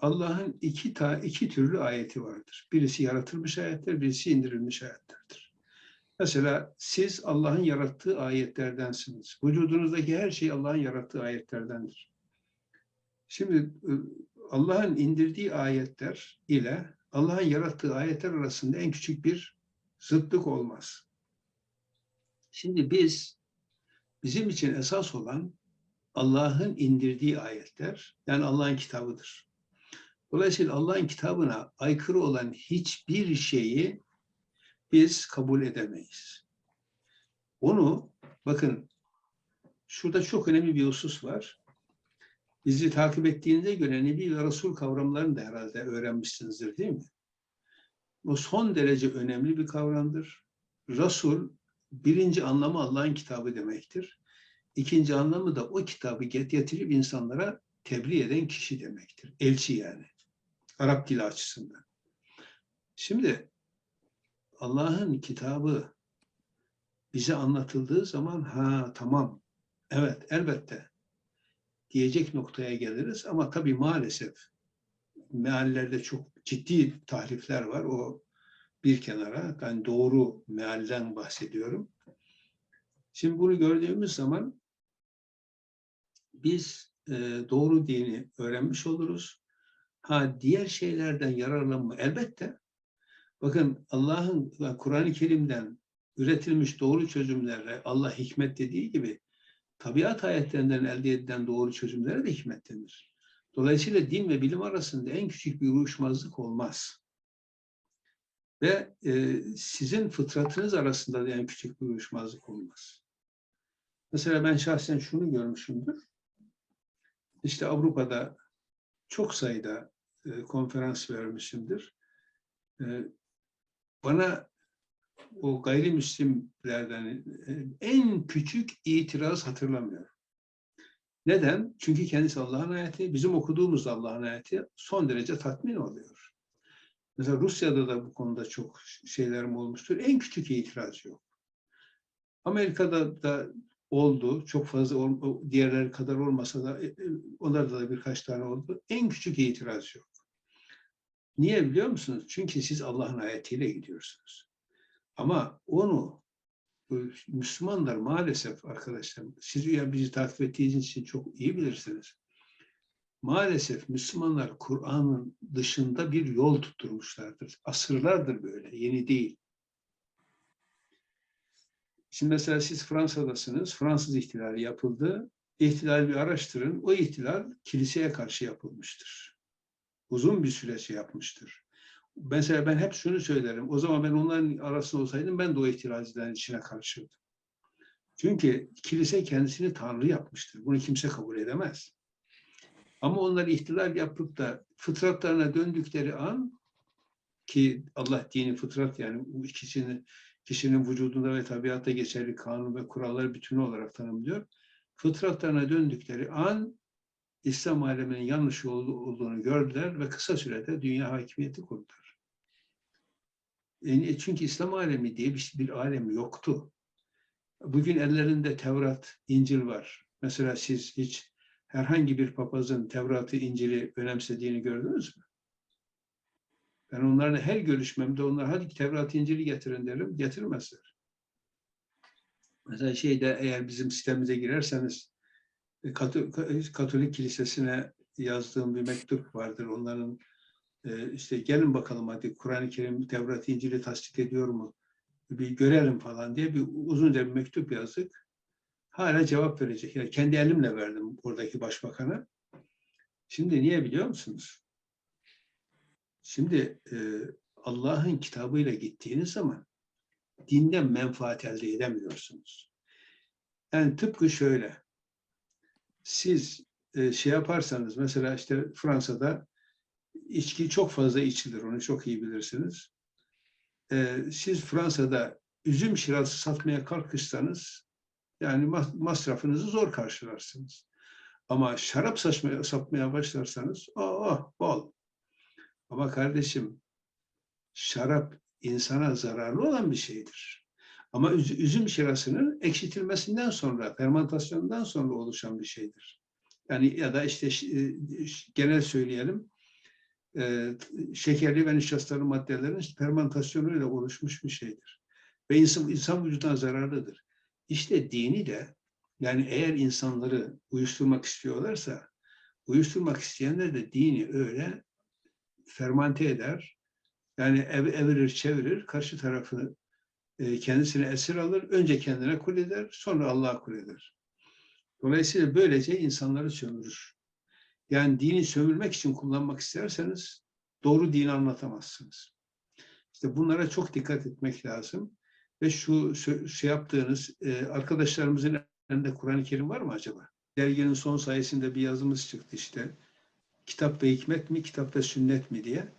Allah'ın iki ta iki türlü ayeti vardır. Birisi yaratılmış ayetler, birisi indirilmiş ayetlerdir. Mesela siz Allah'ın yarattığı ayetlerdensiniz. Vücudunuzdaki her şey Allah'ın yarattığı ayetlerdendir. Şimdi e, Allah'ın indirdiği ayetler ile Allah'ın yarattığı ayetler arasında en küçük bir zıtlık olmaz. Şimdi biz bizim için esas olan Allah'ın indirdiği ayetler, yani Allah'ın kitabıdır. Dolayısıyla Allah'ın kitabına aykırı olan hiçbir şeyi biz kabul edemeyiz. Onu, bakın şurada çok önemli bir husus var. Bizi takip ettiğinize göre Nebi ve Resul kavramlarını da herhalde öğrenmişsinizdir değil mi? O son derece önemli bir kavramdır. Resul birinci anlamı Allah'ın kitabı demektir. İkinci anlamı da o kitabı getirip insanlara tebliğ eden kişi demektir. Elçi yani. Arap dili açısından. Şimdi Allah'ın kitabı bize anlatıldığı zaman ha tamam evet elbette diyecek noktaya geliriz ama tabii maalesef meallerde çok ciddi tahrifler var. O bir kenara. Ben doğru mealden bahsediyorum. Şimdi bunu gördüğümüz zaman biz doğru dini öğrenmiş oluruz. Ha diğer şeylerden yararlanma elbette. Bakın Allah'ın Kur'an-ı Kerim'den üretilmiş doğru çözümlerle Allah hikmet dediği gibi tabiat ayetlerinden elde edilen doğru çözümlere de hikmet denir. Dolayısıyla din ve bilim arasında en küçük bir uyuşmazlık olmaz. Ve e, sizin fıtratınız arasında da en küçük bir uyuşmazlık olmaz. Mesela ben şahsen şunu görmüşümdür. İşte Avrupa'da çok sayıda e, konferans vermişimdir. E, bana o gayrimüslimlerden e, en küçük itiraz hatırlamıyorum. Neden? Çünkü kendisi Allah'ın ayeti, bizim okuduğumuz Allah'ın ayeti son derece tatmin oluyor. Mesela Rusya'da da bu konuda çok şeylerim olmuştur. En küçük itiraz yok. Amerika'da da oldu. Çok fazla diğerleri kadar olmasa da onlarda da birkaç tane oldu. En küçük itiraz yok. Niye biliyor musunuz? Çünkü siz Allah'ın ayetiyle gidiyorsunuz. Ama onu Müslümanlar maalesef arkadaşlar, siz ya bizi takip ettiğiniz için çok iyi bilirsiniz. Maalesef Müslümanlar Kur'an'ın dışında bir yol tutturmuşlardır. Asırlardır böyle, yeni değil. Şimdi mesela siz Fransa'dasınız, Fransız ihtilali yapıldı. İhtilali bir araştırın. O ihtilal kiliseye karşı yapılmıştır. Uzun bir süreç yapmıştır. Mesela ben hep şunu söylerim. O zaman ben onların arasında olsaydım ben de o ihtilalcilerin içine karşıydım. Çünkü kilise kendisini Tanrı yapmıştır. Bunu kimse kabul edemez. Ama onlar ihtilal yapıp da fıtratlarına döndükleri an ki Allah dini fıtrat yani bu ikisini kişinin vücudunda ve tabiatta geçerli kanun ve kurallar bütünü olarak tanımlıyor. Fıtratlarına döndükleri an İslam aleminin yanlış olduğunu gördüler ve kısa sürede dünya hakimiyeti kurdular. E, çünkü İslam alemi diye bir, bir alem yoktu. Bugün ellerinde Tevrat, İncil var. Mesela siz hiç herhangi bir papazın Tevrat'ı, İncil'i önemsediğini gördünüz mü? Ben onlarla her görüşmemde onlar hadi Tevrat İncil'i getirin derim, getirmezler. Mesela şeyde eğer bizim sistemimize girerseniz e, Katolik Kilisesi'ne yazdığım bir mektup vardır. Onların e, işte gelin bakalım hadi Kur'an-ı Kerim, Tevrat, İncil'i tasdik ediyor mu? Bir görelim falan diye bir uzunca bir mektup yazdık. Hala cevap verecek. Yani kendi elimle verdim oradaki başbakana. Şimdi niye biliyor musunuz? Şimdi e, Allah'ın kitabıyla gittiğiniz zaman dinden menfaat elde edemiyorsunuz. Yani tıpkı şöyle. Siz e, şey yaparsanız mesela işte Fransa'da içki çok fazla içilir. Onu çok iyi bilirsiniz. E, siz Fransa'da üzüm şirası satmaya kalkışsanız yani masrafınızı zor karşılarsınız. Ama şarap saçmaya, satmaya başlarsanız oh, bol. Ama kardeşim şarap insana zararlı olan bir şeydir. Ama üzüm şirasının ekşitilmesinden sonra, fermentasyondan sonra oluşan bir şeydir. Yani ya da işte e, genel söyleyelim, e, şekerli ve nişastalı maddelerin fermentasyonuyla oluşmuş bir şeydir. Ve insan, insan vücuduna zararlıdır. İşte dini de yani eğer insanları uyuşturmak istiyorlarsa uyuşturmak isteyenler de dini öyle fermante eder. Yani ev, evirir çevirir karşı tarafı e, kendisine esir alır. Önce kendine kul eder sonra Allah'a kul eder. Dolayısıyla böylece insanları sömürür. Yani dini sömürmek için kullanmak isterseniz doğru dini anlatamazsınız. İşte bunlara çok dikkat etmek lazım. Ve şu şey yaptığınız e, arkadaşlarımızın elinde Kur'an-ı Kerim var mı acaba? Derginin son sayesinde bir yazımız çıktı işte. Kitap ve hikmet mi, kitap ve sünnet mi diye.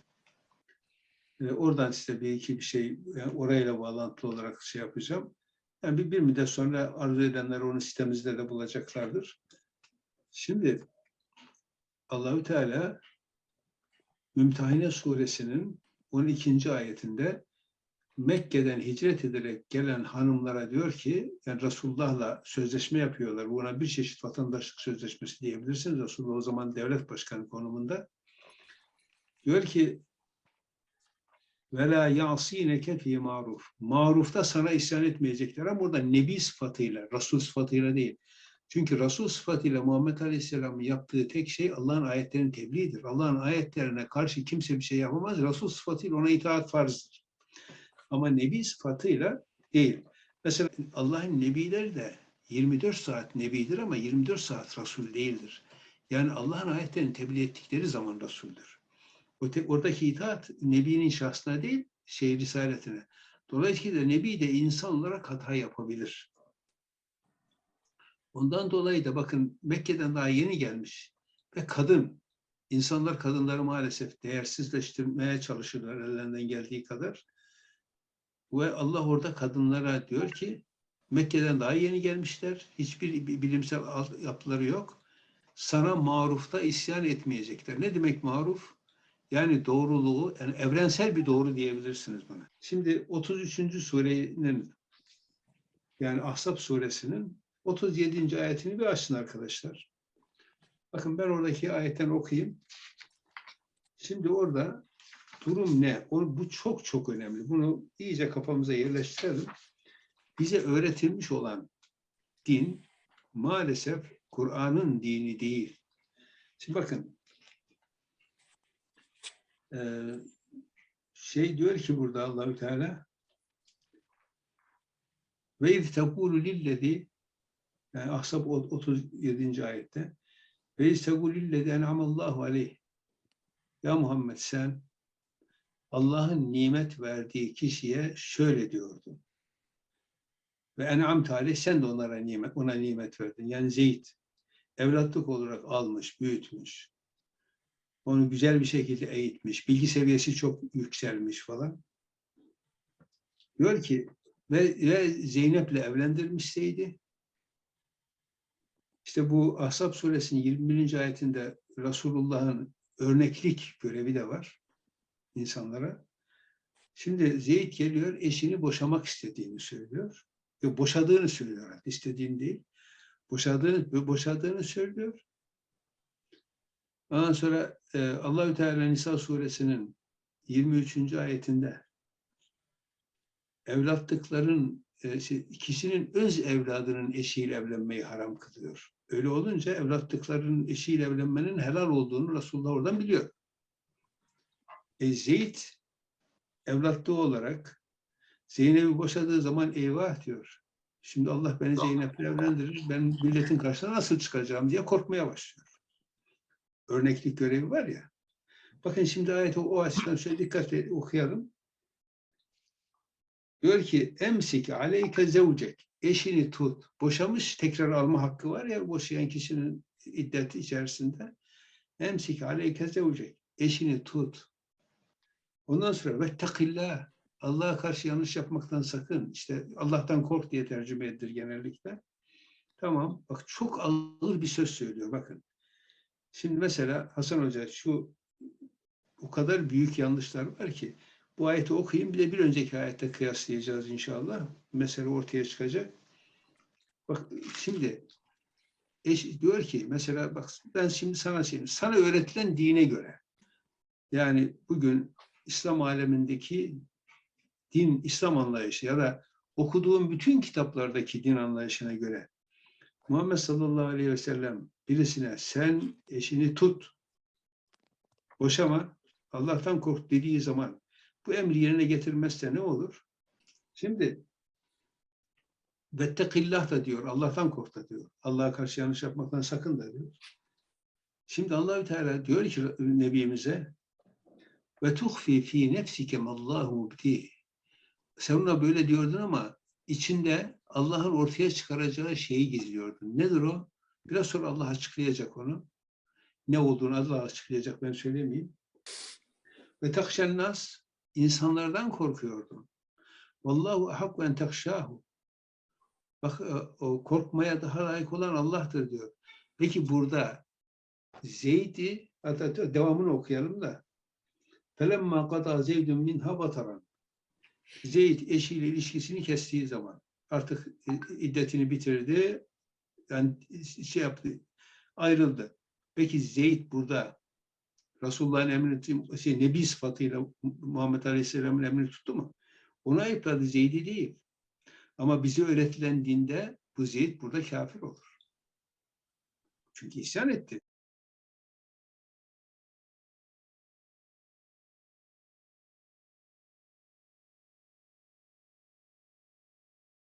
E, oradan size bir iki bir şey yani orayla bağlantılı olarak şey yapacağım. Yani bir, bir müddet sonra arzu edenler onu sitemizde de bulacaklardır. Şimdi Allahü Teala Mümtehine suresinin 12. ayetinde Mekke'den hicret ederek gelen hanımlara diyor ki, yani Resulullah'la sözleşme yapıyorlar. Buna bir çeşit vatandaşlık sözleşmesi diyebilirsiniz. Resulullah o zaman devlet başkanı konumunda. Diyor ki, ve la yasineke fi maruf. Marufta sana isyan etmeyecekler ama burada nebi sıfatıyla, Resul sıfatıyla değil. Çünkü Resul sıfatıyla Muhammed Aleyhisselam'ın yaptığı tek şey Allah'ın ayetlerinin tebliğidir. Allah'ın ayetlerine karşı kimse bir şey yapamaz. Resul sıfatıyla ona itaat farzdır. Ama Nebi sıfatıyla değil. Mesela Allah'ın Nebileri de 24 saat Nebidir ama 24 saat Resul değildir. Yani Allah'ın ayetlerini tebliğ ettikleri zaman Resul'dür. Oradaki itaat Nebi'nin şahsına değil, şey risaletine. Dolayısıyla Nebi de insan olarak hata yapabilir. Ondan dolayı da bakın Mekke'den daha yeni gelmiş ve kadın, insanlar kadınları maalesef değersizleştirmeye çalışırlar ellerinden geldiği kadar. Ve Allah orada kadınlara diyor ki Mekke'den daha yeni gelmişler. Hiçbir bilimsel yapıları yok. Sana marufta isyan etmeyecekler. Ne demek maruf? Yani doğruluğu, yani evrensel bir doğru diyebilirsiniz buna. Şimdi 33. surenin yani Ahzab suresinin 37. ayetini bir açsın arkadaşlar. Bakın ben oradaki ayetten okuyayım. Şimdi orada durum ne? O, bu çok çok önemli. Bunu iyice kafamıza yerleştirelim. Bize öğretilmiş olan din maalesef Kur'an'ın dini değil. Şimdi bakın şey diyor ki burada Allahü Teala ve iz tekulu lillezi yani Ahzab 37. ayette ve iz tekulu lillezi en'amallahu aleyh ya Muhammed sen Allah'ın nimet verdiği kişiye şöyle diyordu. Ve en'am talih sen de onlara nimet, ona nimet verdin. Yani Zeyd evlatlık olarak almış, büyütmüş. Onu güzel bir şekilde eğitmiş. Bilgi seviyesi çok yükselmiş falan. Diyor ki ve, ve Zeynep'le evlendirmişseydi işte bu Ahzab suresinin 21. ayetinde Resulullah'ın örneklik görevi de var insanlara. Şimdi Zeyd geliyor, eşini boşamak istediğini söylüyor. Ve boşadığını söylüyor. istediğini değil. Boşadığını, boşadığını söylüyor. Ondan sonra e, Allahü Teala Nisa suresinin 23. ayetinde evlatlıkların e, şey, kişinin öz evladının eşiyle evlenmeyi haram kılıyor. Öyle olunca evlatlıkların eşiyle evlenmenin helal olduğunu Resulullah oradan biliyor. E, Zeyd evlatlığı olarak Zeynep'i boşadığı zaman eyvah diyor. Şimdi Allah beni Zeynep'le evlendirir, ben milletin karşısına nasıl çıkacağım diye korkmaya başlıyor. Örneklik görevi var ya. Bakın şimdi ayeti o açıdan şöyle dikkatle okuyalım. Diyor ki emsik aleyke zevcek. Eşini tut. Boşamış tekrar alma hakkı var ya boşayan kişinin iddeti içerisinde. Emsik aleyke zevcek. Eşini tut. Ondan sonra ve takillah. Allah'a karşı yanlış yapmaktan sakın. İşte Allah'tan kork diye tercüme edilir genellikle. Tamam. Bak çok ağır bir söz söylüyor. Bakın. Şimdi mesela Hasan Hoca şu o kadar büyük yanlışlar var ki bu ayeti okuyayım bir de bir önceki ayette kıyaslayacağız inşallah. Mesele ortaya çıkacak. Bak şimdi eş, diyor ki mesela bak ben şimdi sana söyleyeyim. Sana öğretilen dine göre Yani bugün İslam alemindeki din, İslam anlayışı ya da okuduğum bütün kitaplardaki din anlayışına göre Muhammed sallallahu aleyhi ve sellem birisine sen eşini tut, boşama, Allah'tan kork dediği zaman bu emri yerine getirmezse ne olur? Şimdi vettekillah da diyor, Allah'tan kork da diyor. Allah'a karşı yanlış yapmaktan sakın da diyor. Şimdi Allahü Teala diyor ki Nebimize ve tuhfi fi nefsike mallahu mubdi. Sen ona böyle diyordun ama içinde Allah'ın ortaya çıkaracağı şeyi gizliyordun. Nedir o? Biraz sonra Allah açıklayacak onu. Ne olduğunu Allah açıklayacak ben söylemeyeyim. Ve takşen nas insanlardan korkuyordun. Vallahu ahakku en takşahu. Bak e, o korkmaya daha layık olan Allah'tır diyor. Peki burada Zeyd'i hatta devamını okuyalım da. Felemma qada Zeydun minha bataran. Zeyd eşiyle ilişkisini kestiği zaman artık iddetini bitirdi. Yani şey yaptı, ayrıldı. Peki Zeyd burada Resulullah'ın emrini, şey, Nebi sıfatıyla Muhammed Aleyhisselam'ın emrini tuttu mu? Ona ayıpladı Zeyd'i değil. Ama bize öğretilen dinde bu Zeyd burada kafir olur. Çünkü isyan etti.